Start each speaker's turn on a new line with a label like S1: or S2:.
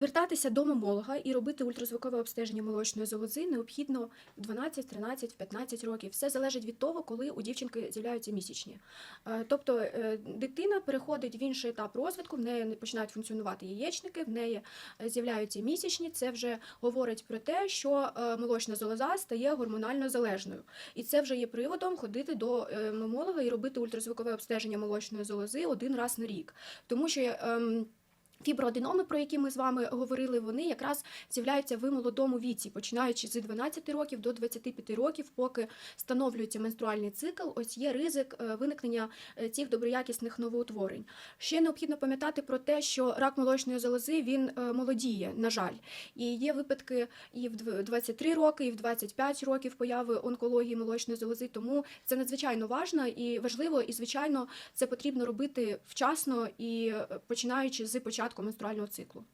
S1: Звертатися до мамолога і робити ультразвукове обстеження молочної залози необхідно в 12, 13, 15 років. Все залежить від того, коли у дівчинки з'являються місячні. Е, Тобто е, дитина переходить в інший етап розвитку, в неї не починають функціонувати яєчники, в неї е, з'являються місячні. Це вже говорить про те, що молочна залоза стає гормонально залежною. І це вже є приводом ходити до мамолога і робити ультразвукове обстеження молочної залози один раз на рік. Тому що ем, Фіброаденоми, про які ми з вами говорили, вони якраз з'являються в молодому віці, починаючи з 12 років до 25 років, поки встановлюється менструальний цикл, ось є ризик е, виникнення е, цих доброякісних новоутворень. Ще необхідно пам'ятати про те, що рак молочної залози він е, молодіє, на жаль, і є випадки і в 23 роки, і в 25 років появи онкології молочної залози. Тому це надзвичайно важно і важливо, і звичайно, це потрібно робити вчасно і починаючи з початку менструального циклу.